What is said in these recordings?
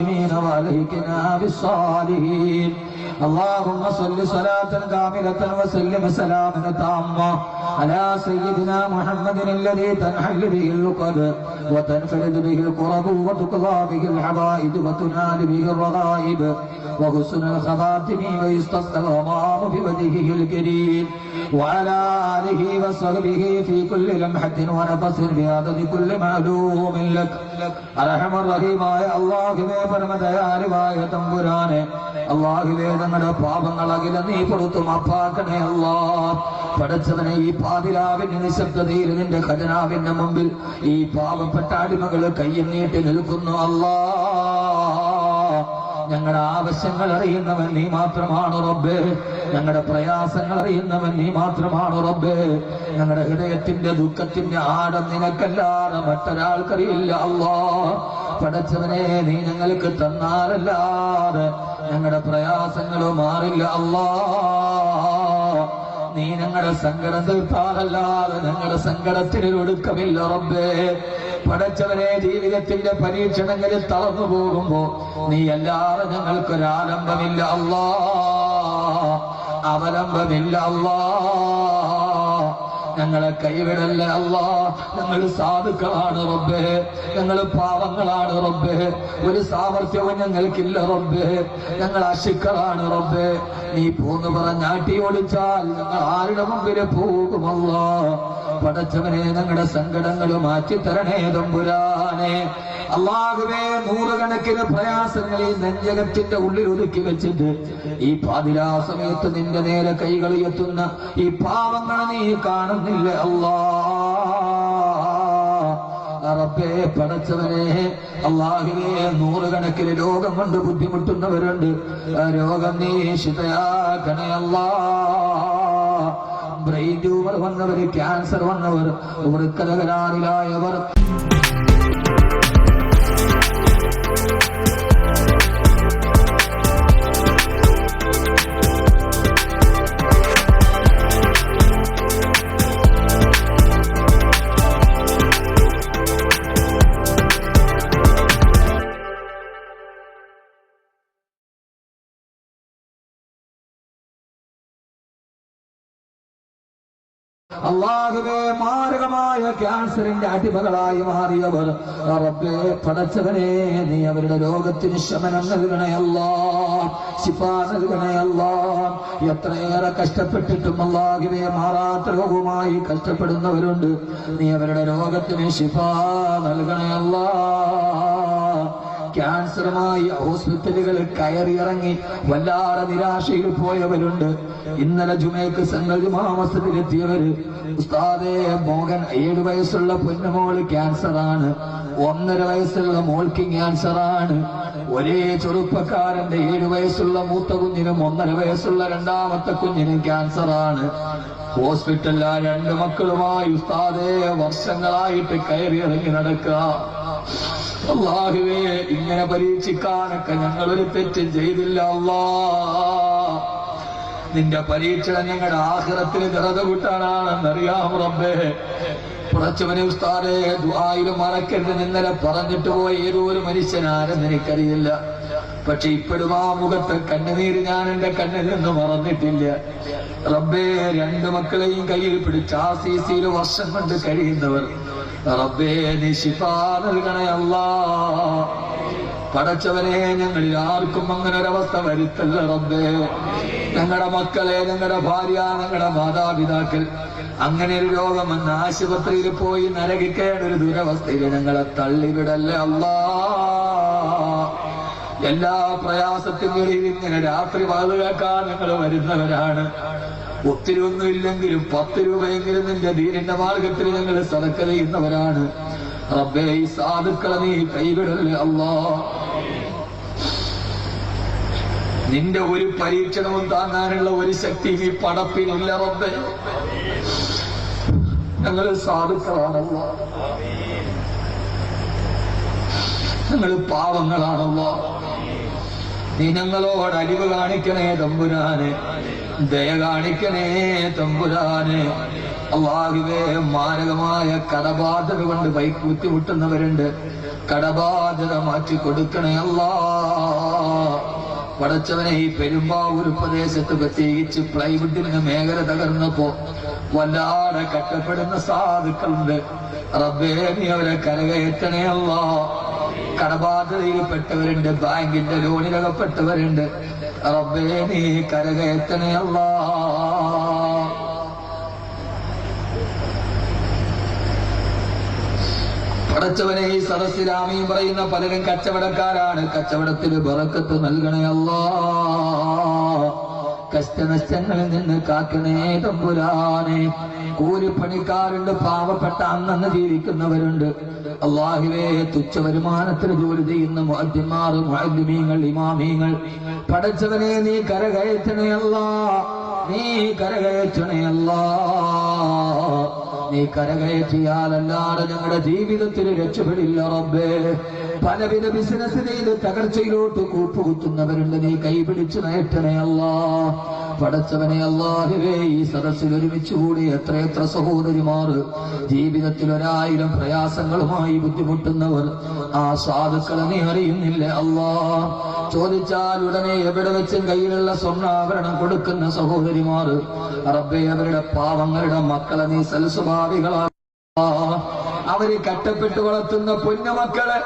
والهكنا بالصالحين. اللهم صل صلاة كاملة وسلم سلاما تاما على سيدنا محمد الذي تنحل به اللقب وتنفرد به القرب وتقضى به الحوائج وتنال به الرغائب وحسن الخواتم ويستسقى الغمام بوجهه الكريم. وعلى آله وصحبه في كل لمحة ونفس بعدد كل معلوم لك അർഹമർ റഹീമായ അള്ളാഹുവേ പരമദയാലുവായ തമ്പുരാനെ അള്ളാഹുവേ ഞങ്ങളുടെ പാപങ്ങൾ അകില നീ കൊടുത്തു മാപ്പാക്കണേ അല്ലാ പടച്ചവനെ ഈ പാതിരാവിന്റെ നിശബ്ദതയിൽ നിന്റെ ഖജനാവിന്റെ മുമ്പിൽ ഈ പാവപ്പെട്ട അടിമകൾ കയ്യിൽ നീട്ടി നിൽക്കുന്നു അല്ലാ ഞങ്ങളുടെ ആവശ്യങ്ങൾ അറിയുന്നവൻ നീ മാത്രമാണ് റബ്ബേ ഞങ്ങളുടെ പ്രയാസങ്ങൾ അറിയുന്നവൻ നീ മാത്രമാണ് റബ്ബേ. ഞങ്ങളുടെ ഹൃദയത്തിന്റെ ദുഃഖത്തിന്റെ ആടം നിനക്കല്ലാതെ മറ്റൊരാൾക്കറിയില്ല. അല്ലാ പടച്ചവനെ നീ ഞങ്ങൾക്ക് തന്നാലല്ലാതെ ഞങ്ങളുടെ പ്രയാസങ്ങൾ മാറില്ല. അല്ലാ നീ ഞങ്ങളുടെ സങ്കടം തീർത്താലല്ലാതെ ഞങ്ങളുടെ സങ്കടത്തിന് ഒടുക്കമില്ല റബ്ബേ. പടച്ചവനെ ജീവിതത്തിന്റെ പരീക്ഷണങ്ങളിൽ തളർന്നു പോകുമ്പോ നീ അല്ലാതെ ഞങ്ങൾക്കൊരാലംബമില്ല. അല്ലാ അവലംബമില്ല അല്ലാ ഞങ്ങളെ കൈവിടല്ല അല്ലാ ഞങ്ങൾ സാധുക്കളാണ് റബ്ബേ. ഞങ്ങൾ പാവങ്ങളാണ് റബ്ബേ. ഒരു സാമർഥ്യവും ഞങ്ങൾക്കില്ല റബ്ബേ. ഞങ്ങൾ അശുക്കളാണ് റബ്ബേ. നീ പോന്ന് പറഞ്ഞാട്ടി ഓടിച്ചാൽ ഞങ്ങൾ ആരുടെ മുമ്പിൽ പോകുമല്ലോ പടച്ചവനെ ഞങ്ങളുടെ സങ്കടങ്ങൾ മാറ്റി തരണേ തമ്പുരാനെ. അള്ളാഹുവേ നൂറുകണക്കിന് പ്രയാസങ്ങൾ ഈ നെഞ്ചകത്തിന്റെ ഉള്ളിൽ ഒതുക്കി വെച്ചിട്ട് ഈ പാതിരാ സമയത്ത് നിന്റെ നേരെ കൈകൾ എത്തുന്ന ഈ പാവങ്ങളെ നീ കാണുന്നില്ല റബ്ബേ പടച്ചവനെ അള്ളാഹുവേ നൂറുകണക്കിന് രോഗം കൊണ്ട് ബുദ്ധിമുട്ടുന്നവരുണ്ട്. രോഗം നീ ശിതയാക്കണേ അല്ലാ ബ്രെയിൻ ട്യൂമർ വന്നവർ ക്യാൻസർ വന്നവർ വൃക്കതകരാറിലായവർ അള്ളാഹുവേ മാരകമായ ക്യാൻസറിന്റെ അടിമകളായി മാറിയവർ. റബ്ബേ പടച്ചവനെ നീ അവരുടെ രോഗത്തിന് ശമനം നൽകണയല്ല ശിഫ നൽകണയല്ല എത്രയേറെ കഷ്ടപ്പെട്ടിട്ടും അള്ളാഹുവേ മാറാത്ത രോഗവുമായി കഷ്ടപ്പെടുന്നവരുണ്ട്. നീ അവരുടെ രോഗത്തിന് ശിഫ നൽകണയല്ലാ ക്യാൻസറുമായി ഹോസ്പിറ്റലുകൾ കയറിയിറങ്ങി വല്ലാതെ നിരാശയിൽ പോയവരുണ്ട്. ഇന്നലെ ജുമേക്ക് സംഗതി മാമസത്തിലെത്തിയവര് ഉസ്താദേ മോഹൻ ഏഴു വയസ്സുള്ള പൊന്നുമോൾ ക്യാൻസറാണ്. ഒന്നര വയസ്സുള്ള മോൾക്ക് ക്യാൻസറാണ്. ഒരേ ചെറുപ്പക്കാരന്റെ ഏഴു വയസ്സുള്ള മൂത്ത കുഞ്ഞിനും ഒന്നര വയസ്സുള്ള രണ്ടാമത്തെ കുഞ്ഞിനും ക്യാൻസറാണ്. ഹോസ്പിറ്റലിൽ ആ രണ്ട് മക്കളുമായി ഉസ്താദേ വർഷങ്ങളായിട്ട് കയറി ഇറങ്ങി നടക്കുക. അള്ളാഹുവേ ഇങ്ങനെ പരീക്ഷിക്കാനൊക്കെ ഒരു തെറ്റ് ചെയ്തില്ല അള്ളാ. നിന്റെ പരീക്ഷണം ഞങ്ങളുടെ ആഹ്റത്തിന് ദറത കൂട്ടാനാണെന്നറിയാം റബ്ബേ? പുറച്ചവനെ ഉസ്താരെ ദുആയിലും മറക്കരുത് ഇന്നലെ പറഞ്ഞിട്ട് പോയ ഏതോ ഒരു മനുഷ്യനാരെന്ന് എനിക്കറിയില്ല. പക്ഷെ ഇപ്പോഴും ആ മുഖത്തെ കണ്ണുനീര് ഞാൻ എന്റെ കണ്ണിൽ നിന്ന് മറന്നിട്ടില്ല. റബ്ബേ രണ്ട് മക്കളെയും കയ്യിൽ പിടിച്ച് ആ സി സിയിൽ വർഷം കൊണ്ട് കഴിയുന്നവർ റബ്ബേ നീ നൽകണേ അല്ലാ. പടച്ചവനെ ഞങ്ങളിൽ ആർക്കും അങ്ങനെ ഒരവസ്ഥ വരുത്തല്ല റബ്ബേ. ഞങ്ങളുടെ മക്കളെ ഞങ്ങളുടെ ഭാര്യ ഞങ്ങളുടെ മാതാപിതാക്കൾ അങ്ങനെ ഒരു രോഗം വന്ന് ആശുപത്രിയിൽ പോയി നരകിക്കേണ്ട ഒരു ദുരവസ്ഥയിൽ ഞങ്ങളെ തള്ളിവിടല്ലേ അല്ലാ. എല്ലാ പ്രയാസത്തിനും ഇങ്ങനെ രാത്രി വാതുകേക്കാൻ ഞങ്ങൾ വരുന്നവരാണ്. ഒത്തിരി ഒന്നുമില്ലെങ്കിലും പത്ത് രൂപയെങ്കിലും നിന്റെ ദീനിന്റെ മാർഗത്തിൽ ഞങ്ങൾ സതക്ക ചെയ്യുന്നവരാണ്. റബ്ബേ ഈ സാധുക്കളെ നീ കൈവിടല്ലേ അള്ളാ നിന്റെ ഒരു പരീക്ഷണവും താങ്ങാനുള്ള ഒരു ശക്തി ഈ പടപ്പിനില്ല റബ്ബേ. ഞങ്ങൾ സാധുക്കളാണല്ലോ. ഞങ്ങൾ പാവങ്ങളാണല്ലോ. നീ ഞങ്ങളോട് അരിവ് കാണിക്കണേ തമ്പുരാനെ. ദയ കാണിക്കണേ തമ്പുരാനെ. അള്ളാഹുവേ മാരകമായ കടബാധക കൊണ്ട് ബൈക്ക് ബുദ്ധിമുട്ടുന്നവരുണ്ട് കടബാധ്യത മാറ്റി കൊടുക്കണേ അല്ലാ പടച്ചവനെ ഈ പെരുമ്പാവൂർ പ്രദേശത്ത് പ്രത്യേകിച്ച് പ്ലൈവുഡിന് മേഖല തകർന്നപ്പോ വല്ലാതെ കട്ടപ്പെടുന്ന സാധുക്കളുണ്ട്. റബ്ബേ നീ അവരെ കരകയറ്റണേ അല്ലാ കടബാധ്യതയിൽപ്പെട്ടവരുണ്ട് ബാങ്കിന്റെ ലോണിലകപ്പെട്ടവരുണ്ട്. റബ്ബേ നീ കരകയറ്റണേ അല്ലാ. പടച്ചവനെ ഈ സദസ്സിലാമിയും പറയുന്ന പലരും കച്ചവടക്കാരാണ്. കച്ചവടത്തിന് ബറക്കത്ത് നൽകണേ അല്ലാ. കഷ്ടനഷ്ടങ്ങളിൽ നിന്ന് കാക്കണേ തമ്പുരാനെ. കൂലിപ്പണിക്കാരുണ്ട് പാവപ്പെട്ട അന്നന്ന് ജീവിക്കുന്നവരുണ്ട്. അള്ളാഹുവേ തുച്ഛ വരുമാനത്തിന് ജോലി ചെയ്യുന്ന മുഅദ്ദിമാർ മുഅദ്ദിമീങ്ങൾ ഇമാമീങ്ങൾ. പടച്ചവനെ നീ കരകയറ്റണയല്ല നീ കരകയറ്റണയല്ല നീ കരകയറ്റിയാലല്ലാതെ ഞങ്ങളുടെ ജീവിതത്തിന് രക്ഷപ്പെടില്ല റബ്ബേ. പലവിധ ബിസിനസ് ചെയ്ത് തകർച്ചയിലോട്ട് കൂപ്പുകുത്തുന്നവരുണ്ട്. നീ കൈപിടിച്ച് നയറ്റണേ പടച്ചവനെ അല്ലാഹുവേ ഈ സദസ്സിൽ ഒരുമിച്ച് കൂടി എത്രയെത്ര സഹോദരിമാർ ജീവിതത്തിൽ ഒരായിരം പ്രയാസങ്ങളുമായി ബുദ്ധിമുട്ടുന്നവർ ആ സാധുക്കളെ നീ അറിയുന്നില്ല അല്ലാ? ചോദിച്ചാൽ ഉടനെ എവിടെ വെച്ചും കയ്യിലുള്ള സ്വർണാഭരണം കൊടുക്കുന്ന സഹോദരിമാർ റബ്ബെ അവരുടെ പാവങ്ങളുടെ മക്കളെ നീ സൽസ്വഭാവികളാ. അവർ കട്ടപ്പെട്ട് വളർത്തുന്ന പൊന്നുമക്കളെ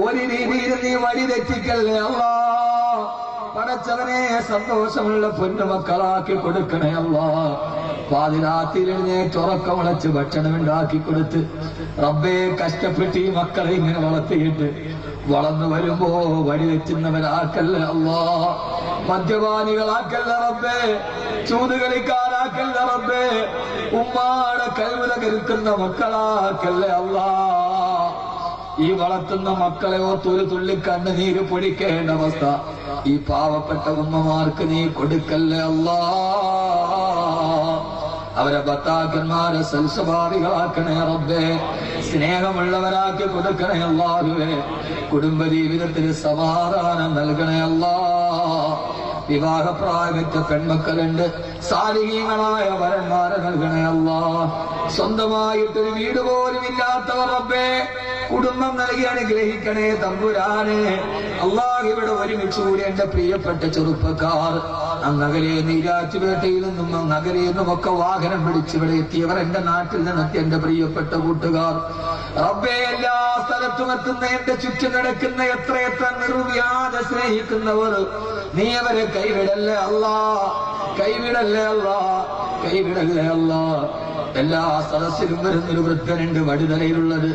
ഒരു രീതിയിൽ നീ വഴി തെറ്റിക്കല്ലേ അല്ലാ? പടച്ചവനെ സന്തോഷമുള്ള പൊന്നുമക്കളാക്കി കൊടുക്കണേ അല്ലാ പാതിരാത്രിയിൽ എഴുന്നേറ്റ് ഉറക്കമുളച്ച് ഭക്ഷണം ഉണ്ടാക്കി കൊടുത്ത് റബ്ബേ കഷ്ടപ്പെട്ട് ഈ മക്കളെ ഇങ്ങനെ വളർത്തിയിട്ട് വളർന്നു വരുമ്പോ വഴി വെച്ചുന്നവരാക്കല്ലേ അല്ലാ മദ്യപാനികളാക്കല്ല റബ്ബേ ചൂതുകളിക്കാരാക്കല്ല റബ്ബേ ഉമ്മാടെ കൽവില കരുക്കുന്ന മക്കളാക്കല്ലേ അല്ലാ ഈ വളർത്തുന്ന മക്കളെ ഓർത്തൊരു തുള്ളി കണ്ണുനീര് പൊടിക്കേണ്ട അവസ്ഥ. ഈ പാവപ്പെട്ട ഉമ്മമാർക്ക് നീ കൊടുക്കല്ലേ അല്ലാ? അവരെ ഭർത്താക്കന്മാരെ സൽസ്വഭാവികളാക്കണേ റബ്ബേ. സ്നേഹമുള്ളവരാക്കി കൊടുക്കണേ അല്ലാഹുവേ. കുടുംബ ജീവിതത്തിന് സമാധാനം നൽകണേ അല്ലാ. വിവാഹപ്രായമെത്ത പെൺമക്കളുണ്ട്. സാലികീങ്ങളായ വരന്മാരെ നൽകണേ അല്ലാ. സ്വന്തമായിട്ടൊരു വീട് പോലും ഇല്ലാത്തവർ റബ്ബേ. കുടുംബം നൽകി അനുഗ്രഹിക്കണേ തമ്പുരാനെ. അള്ളാഹ് ഇവിടെ എന്റെ പ്രിയപ്പെട്ട ചെറുപ്പക്കാർ അങ്ങകലെ നീരാറ്റുപേട്ടയിൽ നിന്നും അങ്ങകലെ നിന്നും ഒക്കെ വാഹനം പിടിച്ച് ഇവിടെ എത്തിയവർ എന്റെ നാട്ടിൽ നിന്നെത്തി എന്റെ പ്രിയപ്പെട്ട കൂട്ടുകാർ. റബ്ബേ എല്ലാ സ്ഥലത്തും എത്തുന്ന എന്റെ ചുറ്റും നടക്കുന്ന എത്രയെത്ര നിർവ്യാജ സ്നേഹിക്കുന്നവർ നീ അവരെ കൈവിടല്ലേ അല്ലാ കൈവിടല്ലേ അല്ലാ കൈവിടല്ലേ അല്ലാ എല്ലാ സദസ്സിലും വരുന്നൊരു വൃദ്ധനുണ്ട് വടുതലയിലുള്ളത്.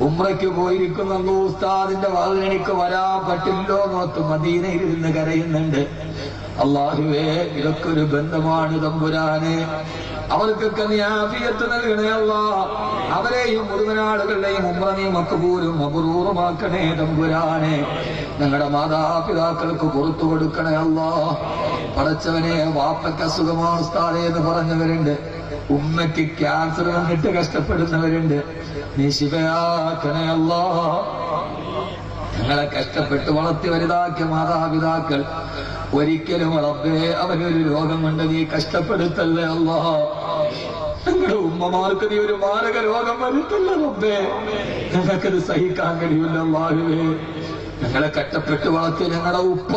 ഉമ്രയ്ക്ക് പോയിരിക്കുന്ന ഉസ്താദിന്റെ വാതിൽ വരാൻ പറ്റില്ലോ നോത്ത് മദീനയിൽ ഇരുന്ന് കരയുന്നുണ്ട്. അള്ളാഹുവേ ഇതൊക്കെ ഒരു ബന്ധമാണ് തമ്പുരാന്. അവർക്കൊക്കെ നീ നൽകണേ അല്ല. അവരെയും മുഴുവൻ ആളുകളുടെയും ഉമ്ര നീ മക്കബൂരും അപൂർവമാക്കണേ തമ്പുരാനെ. ഞങ്ങളുടെ മാതാപിതാക്കൾക്ക് പുറത്തു കൊടുക്കണേ അല്ല. പടച്ചവനെ വാപ്പയ്ക്ക് അസുഖമാണ് ഉസ്താദേ എന്ന് പറഞ്ഞവരുണ്ട്. ഉമ്മയ്ക്ക് ക്യാൻസർ വന്നിട്ട് കഷ്ടപ്പെടുന്നവരുണ്ട്. നീ ശിവയാക്കണേ അല്ലാ ഞങ്ങളെ കഷ്ടപ്പെട്ട് വളർത്തി വലുതാക്കിയ മാതാപിതാക്കൾ ഒരിക്കലും റബ്ബേ അവനൊരു രോഗം കൊണ്ട് നീ കഷ്ടപ്പെടുത്തല്ലേ അല്ലാ. ഞങ്ങളുടെ ഉമ്മമാർക്ക് നീ ഒരു മാരക രോഗം വരുത്തല്ലേ റബ്ബേ. ഞങ്ങൾക്കത് സഹിക്കാൻ കഴിയില്ല അല്ലാഹുവേ ഞങ്ങളെ കഷ്ടപ്പെട്ട് വളർത്തിയ ഞങ്ങളുടെ ഉപ്പ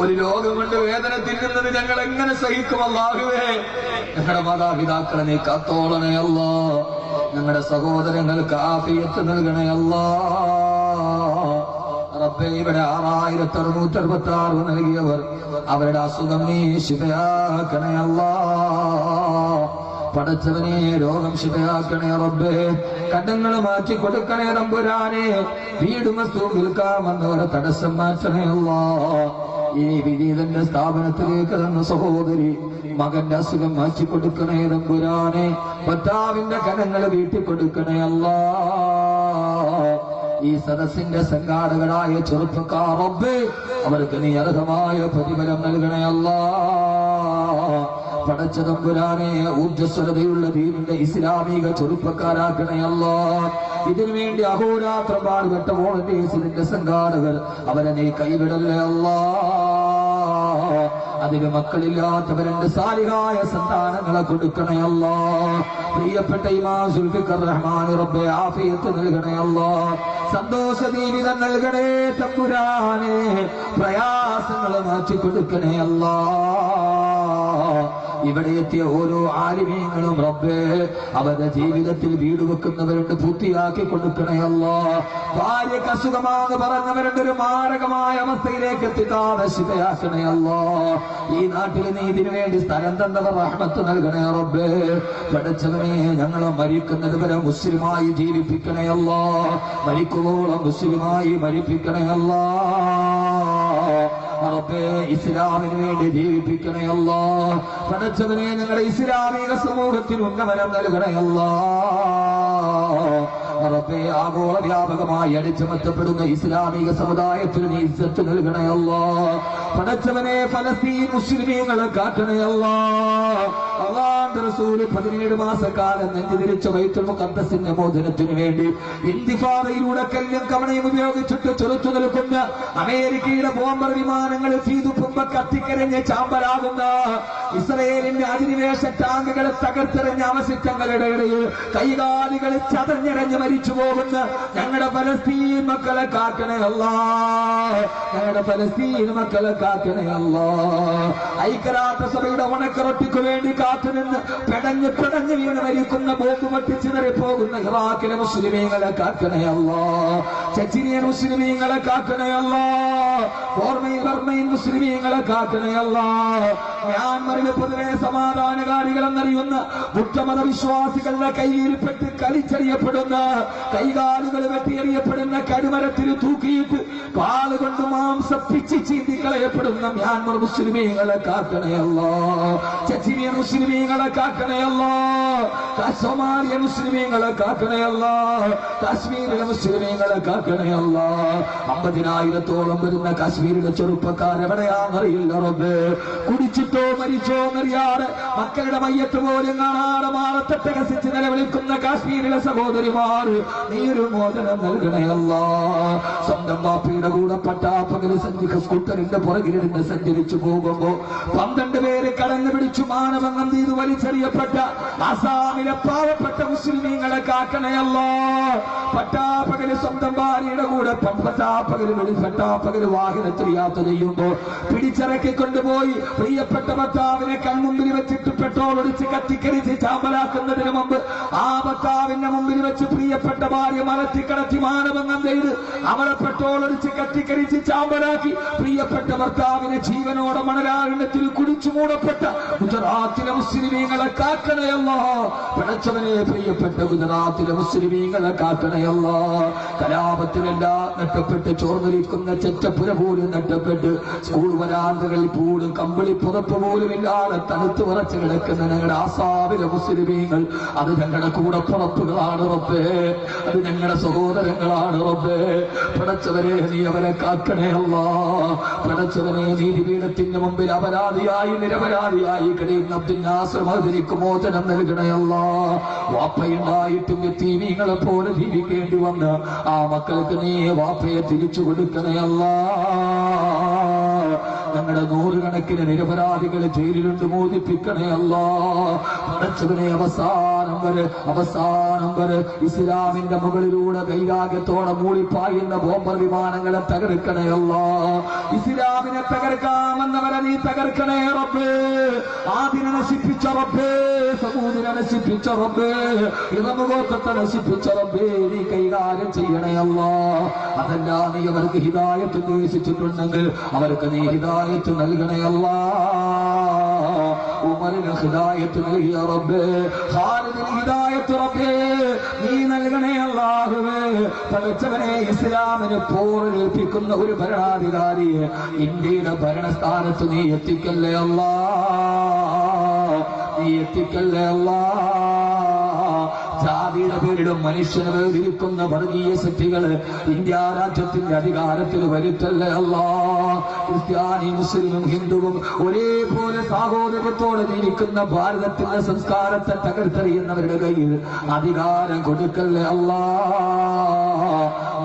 ഒരു രോഗം കൊണ്ട് വേദന തിന്നുന്നത് ഞങ്ങൾ എങ്ങനെ സഹിക്കും അല്ലാഹുവേ ഞങ്ങളുടെ മാതാപിതാക്കളെ നീ കാത്തോളണേ അല്ലാ. ഞങ്ങളുടെ സഹോദരങ്ങൾക്ക് ആഫിയത്ത് നൽകണേ അല്ലാ. റബ്ബേ ഇവിടെ ആറായിരത്തി അറുന്നൂറ്റി അറുപത്തി ആറ് നൽകിയവർ അവരുടെ അസുഖം നീ ശിവയാക്കണേ അല്ലാ. പടച്ചവനെ രോഗം ശിവയാക്കണേ റബ്ബേ. കടങ്ങൾ മാറ്റി കൊടുക്കണേ നമ്പുരാനെ വീടും വസ്തു വിൽക്കാമെന്നവരെ തടസ്സം മാറ്റണേ അല്ലാ. ഈ വിനീതന്റെ സ്ഥാപനത്തിലേക്ക് തന്ന സഹോദരി മകന്റെ അസുഖം മാറ്റി കൊടുക്കണേ തമ്പുരാനെ. ഭർത്താവിന്റെ കനങ്ങൾ വീട്ടി കൊടുക്കണേ അല്ലാ. ഈ സദസ്സിന്റെ സംഘാടകരായ ചെറുപ്പക്കാർ റബ്ബേ അവർക്ക് നീ അർഹമായ പ്രതിഫലം നൽകണേ അല്ലാ. പടച്ച തമ്പുരാനെ ഊർജസ്വലതയുള്ള ദീനിന്റെ ഇസ്ലാമിക ചെറുപ്പക്കാരാക്കണയല്ലോ ഇതിനു വേണ്ടി അഹോരാത്രം പാടുപെട്ട വോളന്റീഴ്സിന്റെ സംഘാടകർ അവരെ നീ കൈവിടല്ലേ അല്ലാ. അതിന് മക്കളില്ലാത്തവരുടെ സാലിഹായ സന്താനങ്ങളെ കൊടുക്കണേ അല്ലാ. പ്രിയപ്പെട്ട ഇമാ സുൽഫിക്കർ റഹ്മാൻ റബ്ബെ ആഫിയത്ത് നൽകണേ അല്ലാ. സന്തോഷ ജീവിതം നൽകണേ തമ്പുരാനെ പ്രയാസങ്ങൾ മാറ്റി കൊടുക്കണേ അല്ലാ. ഇവിടെ എത്തിയ ഓരോ ആലിമീങ്ങളും റബ്ബേ അവരുടെ ജീവിതത്തിൽ വീട് വെക്കുന്നവരുണ്ട് പൂർത്തിയാക്കി കൊടുക്കണേ അല്ലോ. ഭാര്യക്ക് അസുഖമാന്ന് പറഞ്ഞവരുടെ ഒരു മാരകമായ അവസ്ഥയിലേക്ക് എത്തിക്കാതെ ശിവയാക്കണേ അല്ലോ. ഈ നാട്ടിൽ നീ ഇതിനു വേണ്ടി സ്ഥലം തന്നവർ റഹ്മത്ത് നൽകണേ റബ്ബേ. പഠിച്ചവനെ ഞങ്ങളെ മരിക്കുന്നത് വരെ മുസ്ലിമായി ജീവിപ്പിക്കണേ അല്ലോ. മരിക്കുവോളം മുസ്ലിമായി മരിപ്പിക്കണേ അല്ലോ. റബ്ബേ ഇസ്ലാമിന് വേണ്ടി ജീവിപ്പിക്കണേ പഠിച്ചതിനെ ഞങ്ങളുടെ ഇസ്ലാമിക സമൂഹത്തിന് ഉന്നമനം നൽകണേ അല്ലാ. റബ്ബേ ആഗോള വ്യാപകമായി അടിച്ചമർത്തപ്പെടുന്ന ഇസ്ലാമിക സമുദായത്തിന് നീ ഇസ്സത്ത് നൽകണേ അല്ലാ. പടച്ചവനെ ഫലസ്തീൻ മുസ്ലിമീങ്ങളെ കാക്കണേ അല്ലാ. അള്ളാന്റെ മോചനത്തിനു വേണ്ടി ഉപയോഗിച്ചിട്ട് അമേരിക്കയുടെ ബോംബർ വിമാനങ്ങൾ തീതുപ്പുമ്പ കത്തിക്കരഞ്ഞ് ചാമ്പലാകുന്ന ഇസ്രയേലിന്റെ അധിനിവേശ ടാങ്കുകൾ തകർത്തെറിഞ്ഞ അവശിഷ്ടങ്ങളുടെ ഇടയിൽ കൈകാലികൾ ചതഞ്ഞിറഞ്ഞ് മരിച്ചു പോകുന്ന ഞങ്ങളുടെ പലസ്തീൻ മക്കളെ കാക്കണേ ഞങ്ങളുടെ പലസ്തീൻ മക്കളെ കാക്കണേ അല്ലാ. ഐക്യരാഷ്ട്ര സഭയുടെ ഉണക്കറൊട്ടിക്ക് വേണ്ടി കാത്തുനിന്ന് പെടഞ്ഞ് പെടഞ്ഞ് വീണ് മരിക്കുന്ന ബോംബ് പൊട്ടിച്ചിതറി പോകുന്ന ഇറാഖിലെ മുസ്ലിമീങ്ങളെ കാക്കണേ അല്ലാ. ചെച്ചിനിയൻ മുസ്ലിമീങ്ങളെ കാക്കണേ അല്ലാ. ഓർമ്മയിൽ ബർമ്മയിൽ മുസ്ലിമീങ്ങളെ കാക്കണേ ഞാൻ മ്യാൻമറിൽ പൊതുവെ സമാധാനകാരികളെന്നറിയുന്ന ബുദ്ധമത വിശ്വാസികളുടെ കയ്യിൽപ്പെട്ട് കളിച്ചെറിയപ്പെടുന്ന കൈകാലുകൾ വെട്ടിയെറിയപ്പെടുന്ന കടുമരത്തിൽ തൂക്കിയിട്ട് കാലുകൊണ്ട് മാംസം പിച്ചി ചീന്തി കളയപ്പെടുന്ന മ്യാൻമർ മുസ്ലിമീങ്ങളെ കാക്കണയല്ലോ ചച്ചിനിയ മുസ്ലിമീങ്ങളെ മുസ്ലിമീങ്ങളെ കാശ്മീരിലെ മുസ്ലിമീങ്ങളെ അമ്പതിനായിരത്തോളം വരുന്ന കാശ്മീരിലെ ചെറുപ്പക്കാരെവിടെയാണെന്നറിയില്ല റബ്ബ്. കുടിച്ചിട്ടോ മരിച്ചോ എന്നറിയാതെ മക്കളുടെ മയ്യത്ത് പോലും കാണാതെ മാറത്തെ കസിച്ച് നിലവിളിക്കുന്ന കാശ്മീരിലെ സഹോദരിമാർ നീ ഒരു മോചനം നൽകണയല്ല സ്വന്തം വാപ്പിയുടെ കൂടെ പട്ടാപ്പകൽ സഞ്ചിക്ക സ്കൂട്ടറിന്റെ പുറകിലിരുന്ന് സഞ്ചരിച്ചു പോകുമ്പോ പന്ത്രണ്ട് പേര് കടന്നു പിടിച്ചു മാനവം ചെയ്ത് വലിച്ചെറിയപ്പെട്ട ആസാമിലെ പാവപ്പെട്ട മുസ്ലിമീങ്ങളെ കാക്കണയല്ലോ. പട്ടാപ്പകൽ സ്വന്തം ഭാര്യയുടെ കൂടെ പ- പട്ടാപ്പകൽ വെളി പട്ടാപ്പകൽ വാഹനത്തിൽ യാത്ര ചെയ്യുമ്പോൾ പിടിച്ചിറക്കി കൊണ്ടുപോയി പ്രിയപ്പെട്ട ഭർത്താവിനെ കൺമുമ്പിൽ വെച്ചിട്ട് പെട്രോൾ ഒടിച്ച് കത്തിക്കരിച്ച് ചാമ്പലാക്കുന്നതിന് മുമ്പ് ആ ഭർത്താവിന്റെ മുമ്പിൽ വെച്ച് പ്രിയപ്പെട്ട ഭാര്യ മലത്തി കടത്തി മാനഭംഗം ചെയ്ത് അവളെ പെട്രോൾ ഒടിച്ച് കത്തിക്കരിച്ച് ചാമ്പലാക്കി പ്രിയപ്പെട്ട ഭർത്താവിനെ ജീവനോടെ മണരാകണത്തിൽ കുടിച്ചു മൂടപ്പെട്ട ഗുജറാത്തിലെ മുസ്ലിമീങ്ങളെ കാക്കണയല്ല. പിടച്ചവനെ പ്രിയപ്പെട്ട ഗുജറാത്തിലെ മുസ്ലിമീങ്ങളെ കാക്കണയല്ല. കലാപത്തിലെല്ലാം നട്ടപ്പെട്ട് ചോർന്നിരിക്കുന്ന ചെറ്റപ്പുര പോലും നട്ടപ്പെട്ട് സ്കൂൾ വരാന്തകളിൽ പോലും കമ്പിളി പുറപ്പ് പോലും ഇല്ലാതെ തണുത്ത് വിറച്ച് കിടക്കുന്ന ഞങ്ങളുടെ ആസാവിലെ മുസ്ലിമീങ്ങൾ അത് ഞങ്ങളുടെ കൂടെ പുറപ്പുകളാണ് റബ്ബേ. അത് ഞങ്ങളുടെ സഹോദരങ്ങളാണ് റബ്ബേ. പടച്ചവരെ നീ അവരെ കാക്കണയല്ലോ. നീതി നീതിപീഠത്തിന്റെ മുമ്പിൽ അപരാധിയായി നിരപരാധിയായി കഴിയുന്ന അബ്ദുനാശ്രമതിരിക്ക് മോചനം നൽകണയല്ല വാപ്പയുണ്ടായിട്ടും തീവീങ്ങളെ പോലെ ജീവിക്കേണ്ടി വന്ന് ആ മക്കൾക്ക് നീ വാപ്പയെ തിരിച്ചു കൊടുക്കണയല്ല ഞങ്ങളുടെ നൂറുകണക്കിന് നിരപരാധികളെ ജയിലിലുണ്ട് മോദിപ്പിക്കണേ അല്ലാ. പടച്ചവനെ അവസാനം വരെ അവസാനം വരെ ഇസ്ലാമിന്റെ മുകളിലൂടെ വൈരാഗ്യത്തോടെ മൂളിപ്പായുന്ന ബോംബർ വിമാനങ്ങളെ തകർക്കണേ അല്ലാ. ഇസ്ലാമിനെ തകർക്കാമെന്നവരെ നീ തകർക്കണേ റബ്ബേ. ആദിനെ നശിപ്പിച്ച റബ്ബേ സമൂതിനെ നശിപ്പിച്ച റബ്ബേ ഇറമുഖത്തെ നശിപ്പിച്ച റബ്ബേ നീ കൈകാര്യം ചെയ്യണേ അല്ലാ. അതല്ല നീ അവർക്ക് ഹിദായത്ത് ഉദ്ദേശിച്ചിട്ടുണ്ടെങ്കിൽ അവർക്ക് നീ ഹിദായത്ത് നൽകണേ അല്ലാ. ഉമറിന് ഹിദായത്ത് നൽകിയ റബ്ബേ ഖാലിദിന് ഹിദായത്ത് റബ്ബേ നീ നൽകണേ അല്ലാഹുവേ. പഠിച്ചവനെ ഇസ്ലാമിന് പോറിലേൽപ്പിക്കുന്ന ഒരു ഭരണാധികാരിയെ ഇന്ത്യയുടെ ഭരണസ്ഥാനത്ത് നീ എത്തിക്കല്ലേ അല്ലാ. നീ എത്തിക്കല്ലേ അല്ലാ. ജാതിയുടെ പേരിലും മനുഷ്യനെ വേദിരിക്കുന്ന വർഗീയ ശക്തികൾ ഇന്ത്യ രാജ്യത്തിന്റെ അധികാരത്തിൽ വരുത്തല്ലേ അല്ലാ. ക്രിസ്ത്യാനി മുസ്ലിമും ഹിന്ദുവും ഒരേപോലെ സാഹോദര്യത്തോടെ ജീവിക്കുന്ന ഭാരതത്തിന്റെ സംസ്കാരത്തെ തകർത്തെറിയുന്നവരുടെ കയ്യിൽ അധികാരം കൊടുക്കല്ലേ അല്ലാ?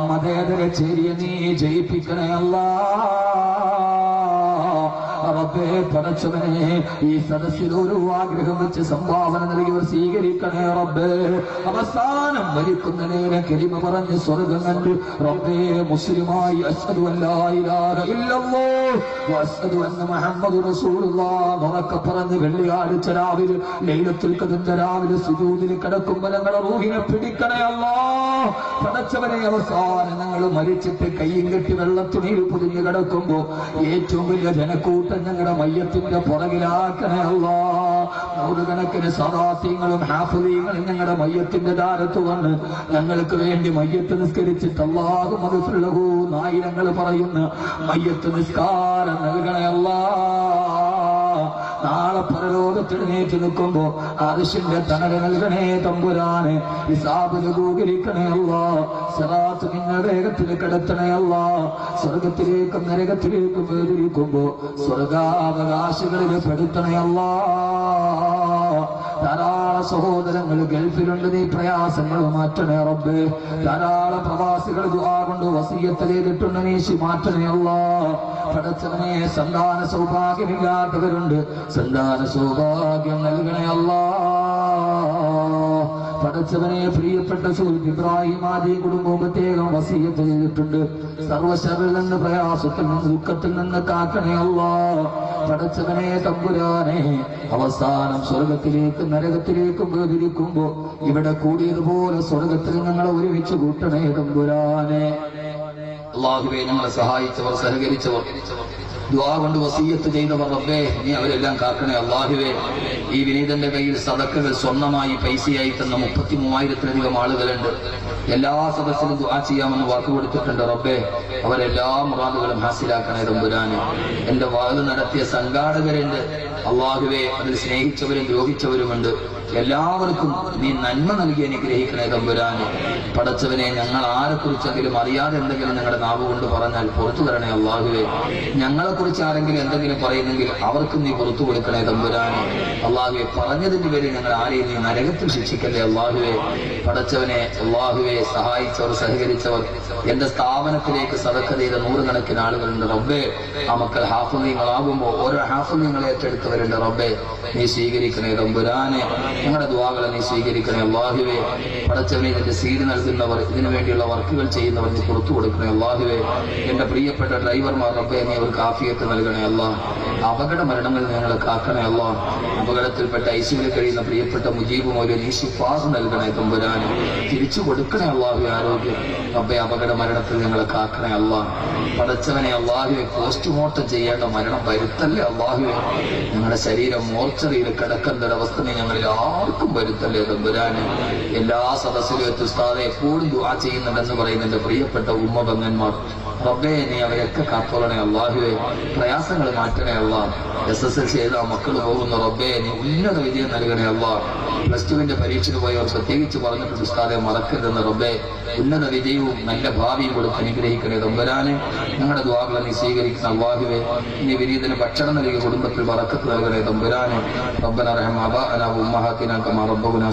മതേതര ചേരിയെ നീ ജയിപ്പിക്കണേ അല്ലാ? റബ്ബേ പടച്ചവനെ ഈ സദസ്സിൽ ഒരു ആഗ്രഹം വെച്ച് സംഭാവന നൽകിയവർ സ്വീകരിക്കണേ റബ്ബേ. അവസാനം മരിക്കുന്ന നേരം കരിമ പറഞ്ഞ് സ്വർഗം കണ്ട് റബ്ബേ മുസ്ലിമായി ഇലാഹ ഇല്ലല്ലാഹ് വഅഷ്ഹദു അന്ന മുഹമ്മദ് റസൂലുള്ളാഹ് പറഞ്ഞ് വെള്ളിയാഴ്ച രാവിലെ ലൈലത്തിൽ ഖദറിന്റെ രാവിലെ സുജൂദിൽ കിടക്കുമ്പോൾ ഞങ്ങളെ റൂഹിനെ പിടിക്കണേ അല്ലാ. പടച്ചവനെ അവസാനം ഞങ്ങൾ മരിച്ചിട്ട് കയ്യും കെട്ടി വെള്ളത്തുണിയിൽ പൊതിഞ്ഞ് കിടക്കുമ്പോ ഏറ്റവും വലിയ ജനക്കൂട്ടം ഞങ്ങളുടെ മയ്യത്തിന്റെ പുറകിലാക്കണേ അല്ലാ നൂറുകണക്കിന് സദാസ്യങ്ങളും ഹാഫുദീങ്ങളും ഞങ്ങളുടെ മയ്യത്തിന്റെ ദാരത്ത് വന്ന് ഞങ്ങൾക്ക് വേണ്ടി മയ്യത്ത് നിസ്കരിച്ചിട്ട് അല്ലാഹു മധുസുള്ളഹൂ നായിരങ്ങൾ പറയുന്ന മയ്യത്ത് നിസ്കാരം നൽകണേ അല്ലാ പരലോകത്തെഴുന്നേറ്റ് നിൽക്കുമ്പോ ആവശ്യന്റെ തണൽ നൽകണേ തമ്പുരാന്. വിസാബിന് ഗൂകരിക്കണേ അല്ല. സറാത്ത് നിന്ന വേഗത്തിൽ കിടത്തണേ അല്ല. സ്വർഗത്തിലേക്കും നരകത്തിലേക്കും വേദിരിക്കുമ്പോ സ്വർഗാവകാശികളിൽ പെടുത്തണേ അല്ലാ. ധാരാളം സഹോദരങ്ങൾ ഗൾഫിലുണ്ട്. നീ പ്രയാസങ്ങൾ മാറ്റണേ റബ്ബേ. ധാരാളം പ്രവാസികൾ കൊണ്ട് വസീയത്ത് ചെയ്തിട്ടുണ്ട്. നീ മാറ്റണേ അല്ലാ. സന്താന സൗഭാഗ്യമില്ലാത്തവരുണ്ട്. സന്താന സൗഭാഗ്യം നൽകണേ അല്ലാ. പടച്ചവനെ പ്രിയപ്പെട്ട സൂര്യ ഇബ്രാഹിം ആദ്യം കുടുംബവും പ്രത്യേകം വസീയത്ത് ചെയ്തിട്ടുണ്ട്. സർവശറിൽ നിന്ന് പ്രയാസത്തിൽ നിന്ന് ദുഃഖത്തിൽ നിന്ന് കാക്കണേ അള്ളാ. പടച്ചവനെ തമ്പുരാനെ അവസാനം സ്വർഗത്തിലേക്കും നരകത്തിലേക്കും വേദിരിക്കുമ്പോ ഇവിടെ കൂടിയതുപോലെ സ്വർഗത്തിൽ ഞങ്ങളെ ഒരുമിച്ച് കൂട്ടണേ തമ്പുരാനെ. അള്ളാഹുബേ ഞങ്ങളെ സഹായിച്ചവർ സഹകരിച്ചവർ. ദ്വാ കൊണ്ട് വസീയത്ത് ചെയ്തവർ റബ്ബേ നീ അവരെല്ലാം കാക്കണേ അള്ളാഹുവേ ഈ വിനീതന്റെ കയ്യിൽ സദക്കകൾ സ്വർണമായി പൈസയായി തന്ന മുപ്പത്തി മൂവായിരത്തിലധികം ആളുകളുണ്ട്. എല്ലാ സദസ്സിലും ദ്വാ ചെയ്യാമെന്ന് വാക്ക് കൊടുത്തിട്ടുണ്ട് റബ്ബേ. അവരെല്ലാ മുറാദുകളും ഹാസിലാക്കണേ തമ്പുരാന്. എന്റെ വാത് നടത്തിയ സംഘാടകരുണ്ട്. അള്ളാഹുവെ അതിൽ സ്നേഹിച്ചവരും ദ്രോഹിച്ചവരുമുണ്ട്. എല്ലാവർക്കും നീ നന്മ നൽകി അനുഗ്രഹിക്കണേ തമ്പുരാനെ. പടച്ചവനെ ഞങ്ങൾ ആരെ കുറിച്ചെങ്കിലും അറിയാതെ എന്തെങ്കിലും ഞങ്ങളുടെ നാവ് കൊണ്ട് പറഞ്ഞാൽ പുറത്തു തരണേ അള്ളാഹുവേ. ഞങ്ങളെക്കുറിച്ച് ആരെങ്കിലും എന്തെങ്കിലും പറയുന്നെങ്കിൽ അവർക്കും നീ പുറത്തു കൊടുക്കണേ തമ്പുരാനെ. അള്ളാഹുവെ പറഞ്ഞതിന്റെ പേരിൽ ഞങ്ങൾ ആരെയും നീ നരകത്തിൽ ശിക്ഷിക്കല്ലേ അള്ളാഹുവെ. പടച്ചവനെ അള്ളാഹുവെ സഹായിച്ചവർ സഹകരിച്ചവർ എന്റെ സ്ഥാപനത്തിലേക്ക് സതക്ക ചെയ്ത നൂറുകണക്കിന് ആളുകളുണ്ട് റബ്ബേ. ആ മക്കൾ ഹാഫുദീങ്ങളാകുമ്പോ ഓരോ ഹാഫുദീങ്ങളെ ഏറ്റെടുത്തവരുണ്ട് റബ്ബേ. നീ സ്വീകരിക്കണേ തമ്പുരാനെ. ഞങ്ങളുടെ ദ്വാകളെ നീ സ്വീകരിക്കണേ അള്ളാഹുവേ പടച്ചവനെ നിന്റെ സീഡ് നൽകുന്നവർ ഇതിനു വേണ്ടിയുള്ള വർക്കുകൾ ചെയ്യുന്നവർ നീ പുറത്തു കൊടുക്കണേ അള്ളാഹുവേ എന്റെ പ്രിയപ്പെട്ട ഡ്രൈവർമാർ റബ്ബെ നീ അവർക്ക് ആഫിയത്ത് നൽകണേ അല്ലാ അപകട മരണങ്ങളിൽ ഞങ്ങളെ കാക്കണേ അല്ലാ അപകടത്തിൽപ്പെട്ട ഐസിയിൽ കഴിയുന്ന പ്രിയപ്പെട്ട മുജീബും ഒരു നീ ശിഫാസ് നൽകണേ തമ്പുരാന്. തിരിച്ചു കൊടുക്കണേ അള്ളാഹു ആരോഗ്യം. റബ്ബെ അപകട മരണത്തിൽ ഞങ്ങളെ കാക്കണേ അല്ലാ പടച്ചവനെ അള്ളാഹുവെ പോസ്റ്റ്മോർട്ടം ചെയ്യേണ്ട മരണം വരുത്തല്ലേ അള്ളാഹുവെ ഞങ്ങളുടെ ശരീരം മോർച്ചറിയിൽ കിടക്കേണ്ട ഒരവസ്ഥ ഞങ്ങളിൽ ഞങ്ങളിൽ ആർക്കും വരുത്തല്ലേ തമ്പുരാന് എല്ലാ സദസ്സിലും എത്തുസ്താതെ എപ്പോഴും ദുആ ചെയ്യുന്നുണ്ടെന്ന് പറയുന്നുണ്ട് പ്രിയപ്പെട്ട ഉമ്മ ബങ്ങന്മാർ റബ്ബേ നീ അവരെയൊക്കെ കാത്തോളണേ അള്ളാഹുവെ. പ്രയാസങ്ങൾ മാറ്റണേ അല്ല എസ് എസ് എൽ സി എഴുതാ മക്കൾ പോകുന്ന റബ്ബേ. നീ ഉന്നത വിജയം നൽകണേ അല്ല പ്ലസ് ടുവിന്റെ പരീക്ഷയ്ക്ക് പോയവർ പ്രത്യേകിച്ച് പറഞ്ഞിട്ട് ഉസ്താദെ മറക്കരുതെന്ന് റബ്ബേ. ഉന്നത വിജയവും നല്ല ഭാവിയും കൊടുത്ത് അനുഗ്രഹിക്കണേ റബ്ബരാനെ ഞങ്ങളുടെ ദ്വാകളെ നീ സ്വീകരിക്കുന്ന അള്ളാഹുവെ. നീ വിനീതന് ഭക്ഷണം നൽകിയ കുടുംബത്തിൽ മറക്കത്ത് നൽകണേ തമ്പുരാനെ. റബ്ബന റഹ്മാബ അനാ അന ഉമ്മഹാത്തിന കമാ റബ്ബുന